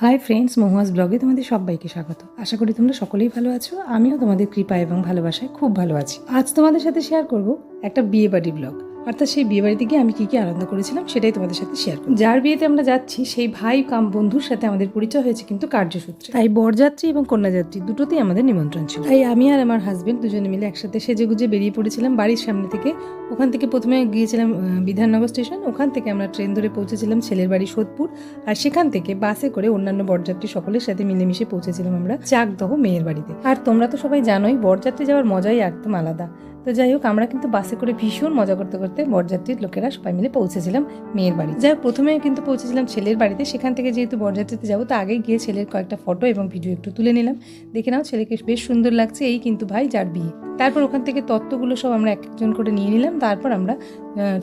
Hi friends মহুয়াস ব্লগে তোমাদের সবাইকে স্বাগত। আশা করি তোমরা সকলেই ভালো আছো। আমিও তোমাদের কৃপা এবং ভালোবাসায় খুব ভালো আছি। আজ তোমাদের সাথে শেয়ার করব একটা বিয়ে বাড়ি ব্লগ অর্থাৎ সেই বিয়ে বাড়িতে গিয়ে আমি কী কী আনন্দ করেছিলাম সেটাই তোমাদের সাথে শেয়ার করব। যার বিয়েতে আমরা যাচ্ছি, সেই ভাই কাম বন্ধুর সাথে আমাদের পরিচয় হয়েছে কিন্তু কার্যসূত্রে। তাই বরযাত্রী এবং কন্যাযাত্রী দুটোতেই আমাদের নিমন্ত্রণ ছিল। তাই আমি আর আমার হাজবেন্ড দুজনে মিলে একসাথে সেজে গুজে বেরিয়ে পড়েছিলাম বাড়ির সামনে থেকে। ওখান থেকে প্রথমে গিয়েছিলাম বিধাননগর স্টেশন। ওখান থেকে আমরা ট্রেন ধরে পৌঁছেছিলাম ছেলের বাড়ি সোদপুর। আর সেখান থেকে বাসে করে অন্যান্য বরযাত্রী সকলের সাথে মিলেমিশে পৌঁছেছিলাম আমরা চাকদহ মেয়ের বাড়িতে। আর তোমরা তো সবাই জানোই, বরযাত্রী যাওয়ার মজাই একদম আলাদা। তো যাই হোক, আমরা কিন্তু বাসে করে ভীষণ মজা করতে করতে বরযাত্রীর লোকেরা সবাই মিলে পৌঁছেছিলাম মেয়ের বাড়ি। যাই হোক, প্রথমে কিন্তু পৌঁছেছিলাম ছেলের বাড়িতে। সেখান থেকে যেহেতু বরযাত্রীতে যাব, তো আগে গিয়ে ছেলের কয়েকটা ফটো এবং ভিডিও একটু তুলে নিলাম। দেখে নাও, ছেলেকে বেশ সুন্দর লাগছে এই কিন্তু ভাই, যার বিয়ে। তারপর ওখান থেকে তত্ত্বগুলো সব আমরা এক একজন করে নিয়ে নিলাম। তারপর আমরা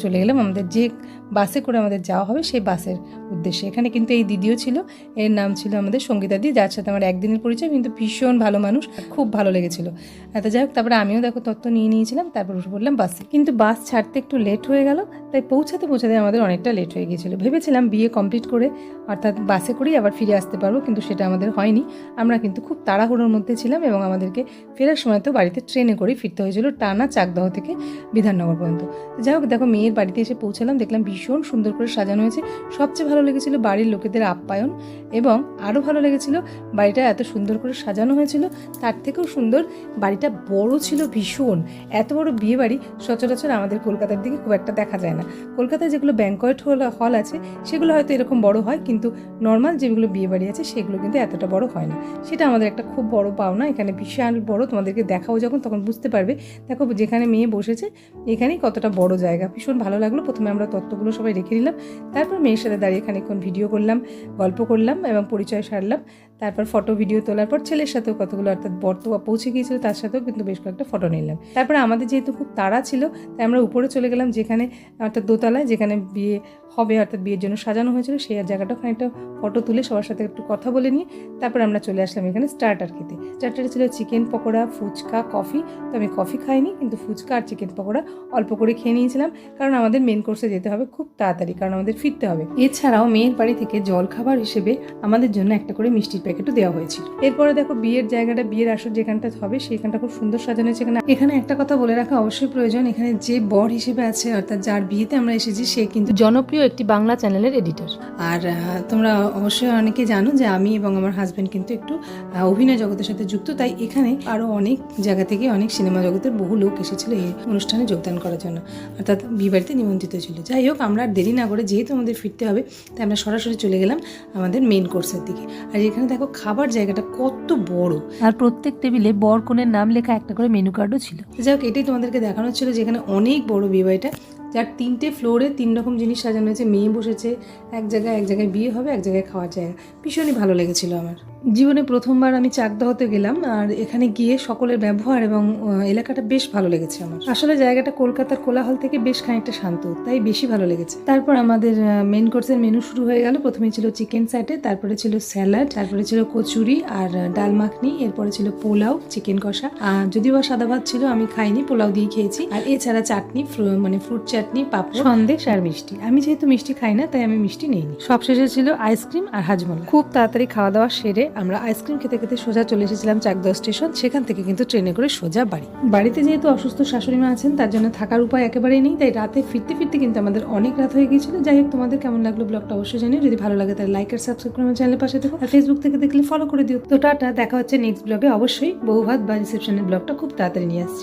চলে গেলাম আমাদের যে বাসে করে আমাদের যাওয়া হবে সেই বাসের উদ্দেশ্যে। এখানে কিন্তু এই দিদিও ছিল, এর নাম ছিল আমাদের সঙ্গীতা দি, যার সাথে আমার একদিনের পরিচয়। কিন্তু ভীষণ ভালো মানুষ, খুব ভালো লেগেছিল। তো যাই হোক, তারপরে আমিও দেখো তত্ত্ব নিয়ে নিয়েছিলাম তারপর পড়লাম বাসে কিন্তু বাস ছাড়তে একটু লেট হয়ে গেল তাই পৌঁছাতে পৌঁছাতে আমাদের অনেকটা লেট হয়ে গিয়েছিল। ভেবেছিলাম বিয়ে কমপ্লিট করে অর্থাৎ বাসে করেই আবার ফিরে আসতে পারব, কিন্তু সেটা আমাদের হয়নি। আমরা কিন্তু খুব তাড়াহুড়োর মধ্যে ছিলাম এবং আমাদেরকে ফেরার সময় তো বাড়িতে ট্রেনে করেই ফিরতে হয়েছিল টানা চাকদহ থেকে বিধাননগর পর্যন্ত। যাই হোক, দেখো মেয়ের বাড়িতে এসে পৌঁছালাম, দেখলাম ভীষণ সুন্দর করে সাজানো হয়েছে। সবচেয়ে ভালো লেগেছিল বাড়ির লোকেদের আপ্যায়ন এবং আরও ভালো লেগেছিল বাড়িটা এত সুন্দর করে সাজানো হয়েছিল। তার থেকেও সুন্দর বাড়িটা বড় ছিল ভীষণ। এত বড় বিয়ে বাড়ি সচরাচর আমাদের কলকাতার দিকে খুব একটা দেখা যায় না। কলকাতায় যেগুলো ব্যাঙ্কয়েট হল হল আছে, সেগুলো হয়তো এরকম বড় হয়, কিন্তু নর্মাল যেগুলো বিয়ে বাড়ি আছে, সেগুলো কিন্তু এতটা বড় হয় না। সেটা আমাদের একটা খুব বড় পাওনা, এখানে বিশাল বড়, তোমাদেরকে দেখাও যখন, তখন বুঝতে পারবে। দেখো, যেখানে মেয়ে বসেছে, এখানেই কতটা বড় জায়গা। ভীষণ ভালো লাগল, প্রথমে আমরা তত্ত্বগুলো সবাই রেখে নিলাম তারপর মেয়ের সাথে দাঁড়িয়ে এখানে খানিকক্ষণ ভিডিও করলাম, গল্প করলাম এবং পরিচয় সারলাম। তারপর ফটো ভিডিও তোলার পর ছেলের সাথেও কতগুলো অর্থাৎ বর্ত পৌঁছে গিয়েছিল, তার সাথেও কিন্তু বেশ কয়েকটা ফটো নিলাম। তারপরে আমাদের যেহেতু খুব তাড়া ছিল, তাই আমরা উপরে চলে গেলাম যেখানে, অর্থাৎ দোতলায় যেখানে বিয়ে হবে, অর্থাৎ বিয়ের জন্য সাজানো হয়েছিল, সেই জায়গাটা খানিকটা ফটো তুলে সবার সাথে একটু কথা বলে নিয়ে তারপর আমরা চলে আসলাম এখানে স্টার্টার খেতে। স্টার্টারে ছিল চিকেন পকোড়া, ফুচকা কফি তো আমি কফি খাইনি, কিন্তু ফুচকা আর চিকেন পকোড়া অল্প করে খেয়ে নিয়েছিলাম, কারণ আমাদের মেন কোর্সে যেতে হবে খুব তাড়াতাড়ি, কারণ আমাদের ফিরতে হবে। এছাড়াও মেয়ের বাড়ি থেকে জল খাবার হিসেবে আমাদের জন্য একটা করে মিষ্টির প্যাকেটও দেওয়া হয়েছিল। এরপরে দেখো বিয়ের জায়গাটা, বিয়ের আসর যেখানটা হবে সেখানটা খুব সুন্দর সাজানো হয়েছে এখানে। এখানে একটা কথা বলে রাখা অবশ্যই প্রয়োজন, এখানে যে বর হিসেবে আছে অর্থাৎ যার বিয়েতে আমরা এসেছি, সে কিন্তু জনপ্রিয় একটি বাংলা চ্যানেলের এডিটর। আর তোমরা অবশ্যই অনেকে জানো যে আমি এবং আমার হাজব্যান্ড কিন্তু একটু অভিনয় জগতের সাথে যুক্ত, তাই এখানে আরও অনেক জায়গা থেকে অনেক সিনেমা জগতের বহু লোক এসেছিল এই অনুষ্ঠানে যোগদান করার জন্য। অর্থাৎ বিয়েবাড়িতে নিমন্ত্রিত ছিল। যাই হোক, আমরা দেরি না করে, যেহেতু আমাদের ফিরতে হবে, তাই আমরা সরাসরি চলে গেলাম আমাদের মেন কোর্সের দিকে। আর এখানে দেখো খাবার জায়গাটা কত বড়। আর প্রত্যেক টেবিলে বর কনের নাম লেখা একটা করে মেনু কার্ডও ছিল। যাই হোক এটাই তোমাদেরকে দেখানো ছিল যেখানে অনেক বড় বিয়ে বাড়িটা যার তিনটে ফ্লোরে তিন রকম জিনিস সাজানো হয়েছে। মেয়ে বসেছে এক জায়গায় এক জায়গায় বিয়ে হবে এক জায়গায় খাওয়ার জায়গা। ভীষণই ভালো লেগেছিল আমার। জীবনে প্রথমবার আমি চাকদাহতে গেলাম আর এখানে গিয়ে সকলের ব্যবহার এবং এলাকাটা বেশ ভালো লেগেছে আমার। আসলে জায়গাটা কলকাতার কোলাহল থেকে বেশ খানিকটা শান্ত তাই বেশি ভালো লেগেছে। তারপর আমাদের মেন কোর্সের মেনু শুরু হয়ে গেল। প্রথমে ছিল চিকেন স্যাটে তারপরে ছিল স্যালাড তারপরে ছিল কচুরি আর ডাল মাখনি এরপরে ছিল পোলাও চিকেন কষা। আর যদিও বা সাদা ভাত ছিল আমি খাইনি পোলাও দিয়ে খেয়েছি। আর এছাড়া চাটনি মানে ফ্রুট চাটনি পাপড়। সন্দেশ আর মিষ্টি। আমি যেহেতু মিষ্টি খাই না তাই আমি মিষ্টি নেইনি। সবশেষে ছিল আইসক্রিম আর হাজমোলা। খুব তাড়াতাড়ি খাওয়া দাওয়া সেরে আমরা আইসক্রিম খেতে খেতে সোজা চলে এসেছিলাম চাকদহ স্টেশন, সেখান থেকে কিন্তু ট্রেনে করে সোজা বাড়ি। বাড়িতে যেহেতু অসুস্থ শাশুড়ি মা আছেন, তার জন্য থাকার উপায় একেবারেই নেই, তাই রাতে ফিরতে ফিরতে কিন্তু আমাদের অনেক রাত হয়ে গিয়েছিল। যাই হোক, তোমাদের কেমন লাগল ব্লগটা অবশ্যই জানিও। যদি ভালো লাগে তাহলে লাইক আর সাবস্ক্রাইব করে আমার চ্যানেলের পাশে দেখো আর ফেসবুক থেকে দেখলে ফলো করে দিও। তো টাটা, দেখা হচ্ছে নেক্সট ব্লগে অবশ্যই বহুভাত বা রিসেপশনের ব্লগটা খুব তাড়াতাড়ি নিয়ে আসছি।